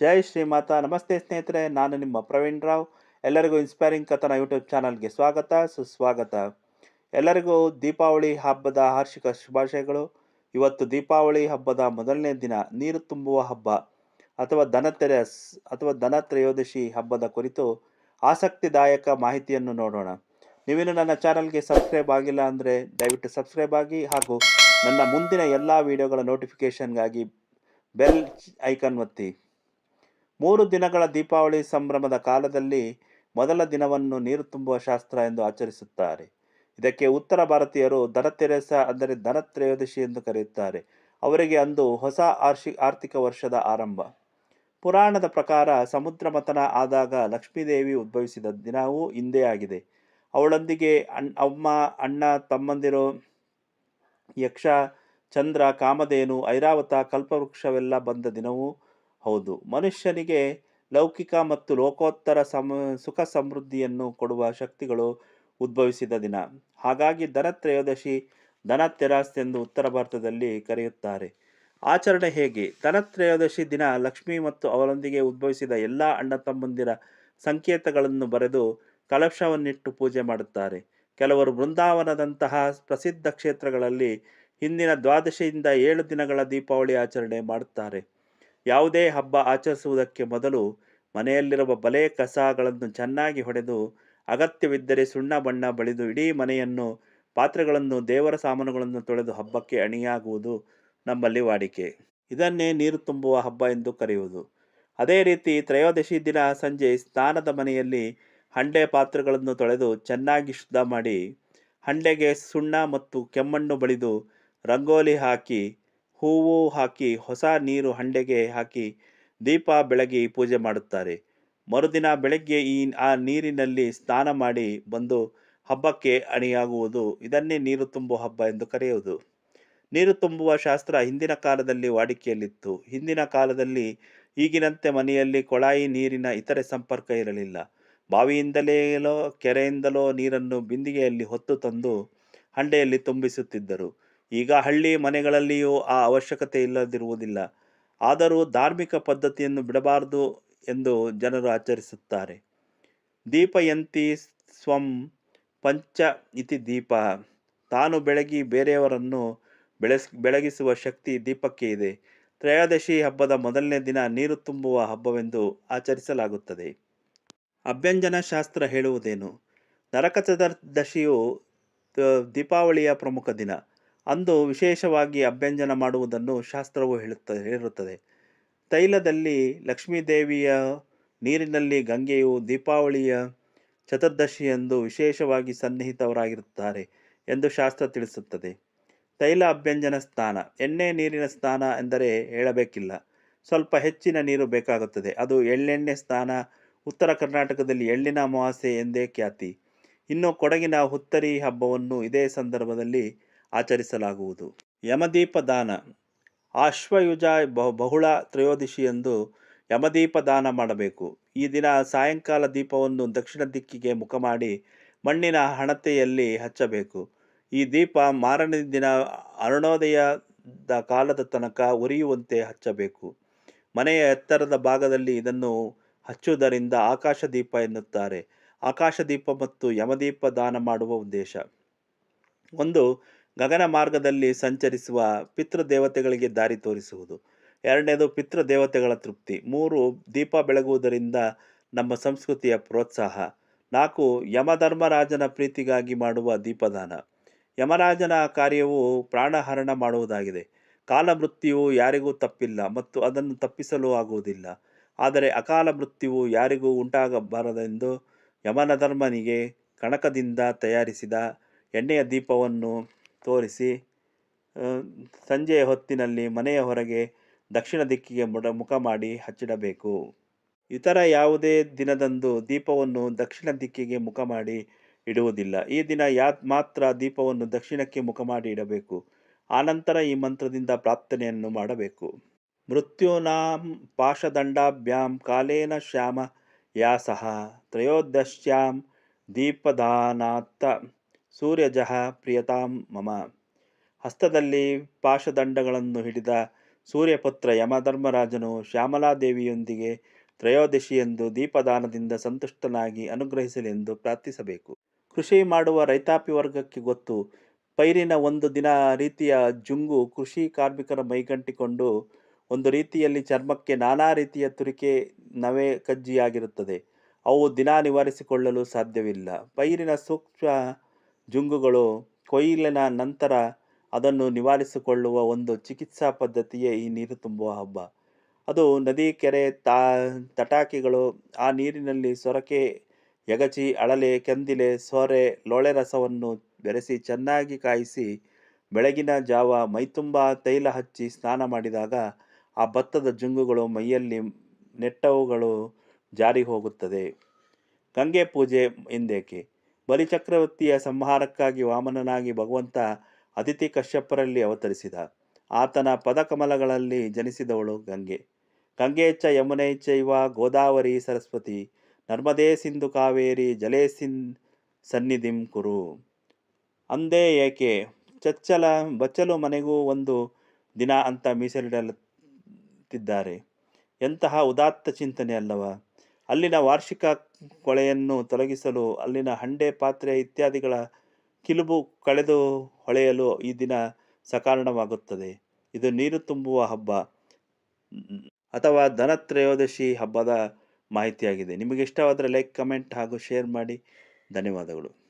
ಜೈ ಶ್ರೀ ಮಾತಾ ನಮಸ್ತೆ ಸ್ನೇಹಿತರೆ, ನಾನು ನಿಮ್ಮ ಪ್ರವೀಣ್ ರಾವ್. ಎಲ್ಲರಿಗೂ ಇನ್ಸ್ಪೈರಿಂಗ್ ಕಥನ ಯೂಟ್ಯೂಬ್ ಚಾನಲ್ಗೆ ಸ್ವಾಗತ, ಸುಸ್ವಾಗತ. ಎಲ್ಲರಿಗೂ ದೀಪಾವಳಿ ಹಬ್ಬದ ಹಾರ್ಷಿಕ ಶುಭಾಶಯಗಳು. ಇವತ್ತು ದೀಪಾವಳಿ ಹಬ್ಬದ ಮೊದಲನೇ ದಿನ, ನೀರು ತುಂಬುವ ಹಬ್ಬ, ಅಥವಾ ಧನತೆರಸ್ ಅಥವಾ ಧನತ್ರಯೋದಶಿ ಹಬ್ಬದ ಕುರಿತು ಆಸಕ್ತಿದಾಯಕ ಮಾಹಿತಿಯನ್ನು ನೋಡೋಣ. ನೀವೇನು ನನ್ನ ಚಾನಲ್ಗೆ ಸಬ್ಸ್ಕ್ರೈಬ್ ಆಗಿಲ್ಲ ಅಂದರೆ ದಯವಿಟ್ಟು ಸಬ್ಸ್ಕ್ರೈಬ್ ಆಗಿ, ಹಾಗೂ ನನ್ನ ಮುಂದಿನ ಎಲ್ಲ ವಿಡಿಯೋಗಳ ನೋಟಿಫಿಕೇಷನ್ಗಾಗಿ ಬೆಲ್ ಐಕನ್ ಒತ್ತಿ. ಮೂರು ದಿನಗಳ ದೀಪಾವಳಿ ಸಂಭ್ರಮದ ಕಾಲದಲ್ಲಿ ಮೊದಲ ದಿನವನ್ನು ನೀರು ತುಂಬುವ ಶಾಸ್ತ್ರ ಎಂದು ಆಚರಿಸುತ್ತಾರೆ. ಇದಕ್ಕೆ ಉತ್ತರ ಭಾರತೀಯರು ಧನತೆರೆಸ ಅಂದರೆ ಧನತ್ರಯೋದಶಿ ಎಂದು ಕರೆಯುತ್ತಾರೆ. ಅವರಿಗೆ ಅಂದು ಹೊಸ ಆರ್ಷಿ, ಆರ್ಥಿಕ ವರ್ಷದ ಆರಂಭ. ಪುರಾಣದ ಪ್ರಕಾರ ಸಮುದ್ರ ಮತನ ಆದಾಗ ಲಕ್ಷ್ಮೀದೇವಿ ಉದ್ಭವಿಸಿದ ದಿನವೂ ಹಿಂದೆ ಆಗಿದೆ. ಅವಳೊಂದಿಗೆ ಅಮ್ಮ, ಅಣ್ಣ, ತಮ್ಮಂದಿರು, ಯಕ್ಷ, ಚಂದ್ರ, ಕಾಮಧೇನು, ಐರಾವತ, ಕಲ್ಪವೃಕ್ಷವೆಲ್ಲ ಬಂದ ದಿನವೂ ಹೌದು. ಮನುಷ್ಯನಿಗೆ ಲೌಕಿಕ ಮತ್ತು ಲೋಕೋತ್ತರ ಸಮ, ಸುಖ ಸಮೃದ್ಧಿಯನ್ನು ಕೊಡುವ ಶಕ್ತಿಗಳು ಉದ್ಭವಿಸಿದ ದಿನ. ಹಾಗಾಗಿ ಧನತ್ರಯೋದಶಿ ಎಂದು ಉತ್ತರ ಭಾರತದಲ್ಲಿ ಕರೆಯುತ್ತಾರೆ. ಆಚರಣೆ ಹೇಗೆ? ಧನತ್ರಯೋದಶಿ ದಿನ ಲಕ್ಷ್ಮಿ ಮತ್ತು ಅವರೊಂದಿಗೆ ಉದ್ಭವಿಸಿದ ಎಲ್ಲ ಅಣ್ಣ ತಮ್ಮಂದಿರ ಸಂಕೇತಗಳನ್ನು ಬರೆದು ಕಲಶವನ್ನಿಟ್ಟು ಪೂಜೆ ಮಾಡುತ್ತಾರೆ. ಕೆಲವರು ಬೃಂದಾವನದಂತಹ ಪ್ರಸಿದ್ಧ ಕ್ಷೇತ್ರಗಳಲ್ಲಿ ಹಿಂದಿನ ದ್ವಾದಶಿಯಿಂದ ಏಳು ದಿನಗಳ ದೀಪಾವಳಿ ಆಚರಣೆ ಮಾಡುತ್ತಾರೆ. ಯಾವುದೇ ಹಬ್ಬ ಆಚರಿಸುವುದಕ್ಕೆ ಮೊದಲು ಮನೆಯಲ್ಲಿರುವ ಬಲೆ ಕಸಗಳನ್ನು ಚೆನ್ನಾಗಿ ಹೊಡೆದು ಅಗತ್ಯವಿದ್ದರೆ ಸುಣ್ಣ ಬಣ್ಣ ಬಳಿದು ಇಡೀ ಮನೆಯನ್ನು ಪಾತ್ರೆಗಳನ್ನು ದೇವರ ಸಾಮಾನುಗಳನ್ನು ತೊಳೆದು ಹಬ್ಬಕ್ಕೆ ಅಣಿಯಾಗುವುದು ನಮ್ಮಲ್ಲಿ ವಾಡಿಕೆ. ಇದನ್ನೇ ನೀರು ತುಂಬುವ ಹಬ್ಬ ಎಂದು ಕರೆಯುವುದು. ಅದೇ ರೀತಿ ತ್ರಯೋದಶಿ ದಿನ ಸಂಜೆ ಸ್ನಾನದ ಮನೆಯಲ್ಲಿ ಹಂಡೆ ಪಾತ್ರೆಗಳನ್ನು ತೊಳೆದು ಚೆನ್ನಾಗಿ ಶುದ್ಧ ಮಾಡಿ ಹಂಡೆಗೆ ಸುಣ್ಣ ಮತ್ತು ಕೆಮ್ಮಣ್ಣು ಬಳಿದು ರಂಗೋಲಿ ಹಾಕಿ ಹೂವು ಹಾಕಿ, ಹೊಸ ನೀರು ಹಂಡೆಗೆ ಹಾಕಿ ದೀಪ ಬೆಳಗಿ ಪೂಜೆ ಮಾಡುತ್ತಾರೆ. ಮರುದಿನ ಬೆಳಗ್ಗೆ ಈ, ಆ ನೀರಿನಲ್ಲಿ ಸ್ನಾನ ಮಾಡಿ ಬಂದು ಹಬ್ಬಕ್ಕೆ ಅಣಿಯಾಗುವುದು. ಇದನ್ನೇ ನೀರು ತುಂಬುವ ಹಬ್ಬ ಎಂದು ಕರೆಯುವುದು. ನೀರು ತುಂಬುವ ಶಾಸ್ತ್ರ ಹಿಂದಿನ ಕಾಲದಲ್ಲಿ ವಾಡಿಕೆಯಲ್ಲಿತ್ತು. ಹಿಂದಿನ ಕಾಲದಲ್ಲಿ ಈಗಿನಂತೆ ಮನೆಯಲ್ಲಿ ಕೊಳಾಯಿ ನೀರಿನ ಇತರೆ ಸಂಪರ್ಕ ಇರಲಿಲ್ಲ. ಬಾವಿಯಿಂದಲೇಲೋ ಕೆರೆಯಿಂದಲೋ ನೀರನ್ನು ಬಿಂದಿಗೆಯಲ್ಲಿ ಹೊತ್ತು ತಂದು ಹಂಡೆಯಲ್ಲಿ ತುಂಬಿಸುತ್ತಿದ್ದರು. ಈಗ ಹಳ್ಳಿ ಮನೆಗಳಲ್ಲಿಯೂ ಆ ಅವಶ್ಯಕತೆ ಇಲ್ಲದಿರುವುದಿಲ್ಲ. ಆದರೂ ಧಾರ್ಮಿಕ ಪದ್ಧತಿಯನ್ನು ಬಿಡಬಾರದು ಎಂದು ಜನರು ಆಚರಿಸುತ್ತಾರೆ. ದೀಪಯಂತಿ ಸ್ವಂ ಪಂಚ ಇತಿ ದೀಪ. ತಾನು ಬೆಳಗಿ ಬೇರೆಯವರನ್ನು ಬೆಳೆಸ್, ಬೆಳಗಿಸುವ ಶಕ್ತಿ ದೀಪಕ್ಕೆ ಇದೆ. ತ್ರಯೋದಶಿ ಹಬ್ಬದ ಮೊದಲನೇ ದಿನ ನೀರು ತುಂಬುವ ಹಬ್ಬವೆಂದು ಆಚರಿಸಲಾಗುತ್ತದೆ. ಅಭ್ಯಂಜನ ಶಾಸ್ತ್ರ ಹೇಳುವುದೇನು? ನರಕ ಚತುರ್ದಶಿಯು ದೀಪಾವಳಿಯ ಪ್ರಮುಖ ದಿನ. ಅಂದು ವಿಶೇಷವಾಗಿ ಅಭ್ಯಂಜನ ಮಾಡುವುದನ್ನು ಶಾಸ್ತ್ರವು ಹೇಳುತ್ತದೆ ಹೇಳುತ್ತದೆ. ತೈಲದಲ್ಲಿ ಲಕ್ಷ್ಮೀದೇವಿಯ ನೀರಿನಲ್ಲಿ ಗಂಗೆಯು ದೀಪಾವಳಿಯ ಚತುರ್ದಶಿಯಂದು ವಿಶೇಷವಾಗಿ ಸನ್ನಿಹಿತವರಾಗಿರುತ್ತಾರೆ ಎಂದು ಶಾಸ್ತ್ರ ತಿಳಿಸುತ್ತದೆ. ತೈಲ ಅಭ್ಯಂಜನ ಸ್ನಾನ ಎಣ್ಣೆ ನೀರಿನ ಸ್ನಾನ ಎಂದರೆ ಹೇಳಬೇಕಿಲ್ಲ. ಸ್ವಲ್ಪ ಹೆಚ್ಚಿನ ನೀರು ಬೇಕಾಗುತ್ತದೆ. ಅದು ಎಳ್ಳೆಣ್ಣೆ ಸ್ನಾನ ಉತ್ತರ ಕರ್ನಾಟಕದಲ್ಲಿ ಎಳ್ಳಿನ ಅಮಾವಾಸ್ಯೆ ಎಂದೇ ಖ್ಯಾತಿ. ಇನ್ನು ಕೊಡಗಿನ ಹುತ್ತರಿ ಹಬ್ಬವನ್ನು ಇದೇ ಸಂದರ್ಭದಲ್ಲಿ ಆಚರಿಸಲಾಗುವುದು. ಯಮದೀಪ ದಾನ ಆಶ್ವಯುಜ ಬಹುಳ ತ್ರಯೋದಶಿಯಂದು ಯಮದೀಪ ದಾನ ಮಾಡಬೇಕು. ಈ ದಿನ ಸಾಯಂಕಾಲ ದೀಪವನ್ನು ದಕ್ಷಿಣ ದಿಕ್ಕಿಗೆ ಮುಖ ಮಾಡಿ ಮಣ್ಣಿನ ಹಣತೆಯಲ್ಲಿ ಹಚ್ಚಬೇಕು. ಈ ದೀಪ ಮಾರನೇ ದಿನ ಅರುಣೋದಯದ ಕಾಲದ ತನಕ ಉರಿಯುವಂತೆ ಹಚ್ಚಬೇಕು. ಮನೆಯ ಎತ್ತರದ ಭಾಗದಲ್ಲಿ ಇದನ್ನು ಹಚ್ಚುವುದರಿಂದ ಆಕಾಶ ದೀಪ ಎನ್ನುತ್ತಾರೆ. ಆಕಾಶ ದೀಪ ಮತ್ತು ಯಮದೀಪ ದಾನ ಮಾಡುವ ಉದ್ದೇಶ. ಒಂದು ಗಗನ ಮಾರ್ಗದಲ್ಲಿ ಸಂಚರಿಸುವ ಪಿತೃದೇವತೆಗಳಿಗೆ ದಾರಿ ತೋರಿಸುವುದು. ಎರಡನೇದು ಪಿತೃದೇವತೆಗಳ ತೃಪ್ತಿ. ಮೂರು, ದೀಪ ಬೆಳಗುವುದರಿಂದ ನಮ್ಮ ಸಂಸ್ಕೃತಿಯ ಪ್ರೋತ್ಸಾಹ. ನಾಲ್ಕು, ಯಮಧರ್ಮರಾಜನ ಪ್ರೀತಿಗಾಗಿ ಮಾಡುವ ದೀಪದಾನ. ಯಮರಾಜನ ಕಾರ್ಯವು ಪ್ರಾಣಹರಣ ಮಾಡುವುದಾಗಿದೆ. ಕಾಲ ಮೃತ್ಯುವು ಯಾರಿಗೂ ತಪ್ಪಿಲ್ಲ ಮತ್ತು ಅದನ್ನು ತಪ್ಪಿಸಲು ಆಗುವುದಿಲ್ಲ. ಆದರೆ ಅಕಾಲ ಮೃತ್ಯುವು ಯಾರಿಗೂ ಉಂಟಾಗಬಾರದೆಂದು ಯಮನಧರ್ಮನಿಗೆ ಕಣಕದಿಂದ ತಯಾರಿಸಿದ ಎಣ್ಣೆಯ ದೀಪವನ್ನು ತೋರಿಸಿ. ಸಂಜೆಯ ಹೊತ್ತಿನಲ್ಲಿ ಮನೆಯ ಹೊರಗೆ ದಕ್ಷಿಣ ದಿಕ್ಕಿಗೆ ಮುಡ, ಮುಖ ಮಾಡಿ ಹಚ್ಚಿಡಬೇಕು. ಇತರ ಯಾವುದೇ ದಿನದಂದು ದೀಪವನ್ನು ದಕ್ಷಿಣ ದಿಕ್ಕಿಗೆ ಮುಖ ಮಾಡಿ ಇಡುವುದಿಲ್ಲ. ಈ ದಿನ ಯಾ ಮಾತ್ರ ದೀಪವನ್ನು ದಕ್ಷಿಣಕ್ಕೆ ಮುಖ ಮಾಡಿ ಇಡಬೇಕು. ಆನಂತರ ಈ ಮಂತ್ರದಿಂದ ಪ್ರಾರ್ಥನೆಯನ್ನು ಮಾಡಬೇಕು. ಮೃತ್ಯುನಾಂ ಪಾಶದಂಡಾಭ್ಯಾಂ ಕಾಲೇನ ಶ್ಯಾಮ ಯಾಸಹ ತ್ರಯೋದಶ್ಯಾಂ ದೀಪದಾನಾತ್ತ ಸೂರ್ಯಜಃ ಪ್ರಿಯತಾಂ ಮಮ. ಹಸ್ತದಲ್ಲಿ ಪಾಶದಂಡಗಳನ್ನು ಹಿಡಿದ ಸೂರ್ಯಪುತ್ರ ಯಮಧರ್ಮರಾಜನು ಶ್ಯಾಮಲಾದೇವಿಯೊಂದಿಗೆ ತ್ರಯೋದಶಿಯೆಂದು ದೀಪದಾನದಿಂದ ಸಂತುಷ್ಟನಾಗಿ ಅನುಗ್ರಹಿಸಲೆಂದು ಪ್ರಾರ್ಥಿಸಬೇಕು. ಕೃಷಿ ಮಾಡುವ ರೈತಾಪಿ ವರ್ಗಕ್ಕೆ ಗೊತ್ತು. ಪೈರಿನ ಒಂದು ದಿನ ರೀತಿಯ ಜುಂಗು ಕೃಷಿ ಕಾರ್ಮಿಕರ ಮೈಗಂಟಿಕೊಂಡು ಒಂದು ರೀತಿಯಲ್ಲಿ ಚರ್ಮಕ್ಕೆ ನಾನಾ ರೀತಿಯ ತುರಿಕೆ ನವೆ ಕಜ್ಜಿಯಾಗಿರುತ್ತದೆ. ಅವು ದಿನ ನಿವಾರಿಸಿಕೊಳ್ಳಲು ಸಾಧ್ಯವಿಲ್ಲ. ಪೈರಿನ ಸೂಕ್ಷ್ಮ ಜುಂಗುಗಳು ಕೊಯ್ಲಿನ ನಂತರ ಅದನ್ನು ನಿವಾರಿಸಿಕೊಳ್ಳುವ ಒಂದು ಚಿಕಿತ್ಸಾ ಪದ್ಧತಿಯೇ ಈ ನೀರು ತುಂಬುವ ಹಬ್ಬ. ಅದು ನದಿ, ಕೆರೆ, ತಾ, ತಟಾಕಿಗಳು, ಆ ನೀರಿನಲ್ಲಿ ಸೊರಕೆ ಯಗಚಿ ಅಳಲೆ, ಕೆಂದಿಲೆ, ಸೋರೆ, ಲೋಳೆ ರಸವನ್ನು ಬೆರೆಸಿ ಚೆನ್ನಾಗಿ ಕಾಯಿಸಿ ಬೆಳಗಿನ ಜಾವ ಮೈತುಂಬ ತೈಲ ಹಚ್ಚಿ ಸ್ನಾನ ಮಾಡಿದಾಗ ಆ ಭತ್ತದ ಜುಂಗುಗಳು ಮೈಯಲ್ಲಿ ನೆಟ್ಟವುಗಳು ಜಾರಿ ಹೋಗುತ್ತದೆ. ಗಂಗೆ ಪೂಜೆ ಎಂದೇಕೆ? ಬಲಿಚಕ್ರವರ್ತಿಯ ಸಂಹಾರಕ್ಕಾಗಿ ವಾಮನನಾಗಿ ಭಗವಂತ ಅದಿತಿ ಕಶ್ಯಪರಲ್ಲಿ ಅವತರಿಸಿದ. ಆತನ ಪದಕಮಲಗಳಲ್ಲಿ ಜನಿಸಿದವಳು ಗಂಗೆ. ಗಂಗೆ ಚ ಯಮುನೆ ಚೈವ ಗೋದಾವರಿ ಸರಸ್ವತಿ, ನರ್ಮದೇ ಸಿಂಧು ಕಾವೇರಿ ಜಲೇ ಸಿನ್ ಸನ್ನಿಧಿಂ ಕುರು. ಅಂದೇ ಏಕೆ? ಚಚ್ಚಲ ಬಚ್ಚಲು ಮನೆಗೂ ಒಂದು ದಿನ ಅಂತ ಮೀಸಲಿಡಲುತ್ತಿದ್ದಾರೆ. ಎಂತಹ ಉದಾತ್ತ ಚಿಂತನೆ ಅಲ್ಲವ? ಅಲ್ಲಿನ ವಾರ್ಷಿಕ ಕೊಳೆಯನ್ನು ತೊಲಗಿಸಲು, ಅಲ್ಲಿನ ಹಂಡೆ, ಪಾತ್ರೆ ಇತ್ಯಾದಿಗಳ ಕಿಲುಬು ಕಳೆದು ಹೊಳೆಯಲು ಈ ದಿನ ಸಕಾರಣವಾಗುತ್ತದೆ ಇದು ನೀರು ತುಂಬುವ ಹಬ್ಬ. ಅಥವಾ ಧನತ್ರಯೋದಶಿ ಹಬ್ಬದ ಮಾಹಿತಿಯಾಗಿದೆ. ನಿಮಗೆ ಇಷ್ಟವಾದರೆ ಲೈಕ್, ಕಮೆಂಟ್ ಹಾಗೂ ಶೇರ್ ಮಾಡಿ. ಧನ್ಯವಾದಗಳು.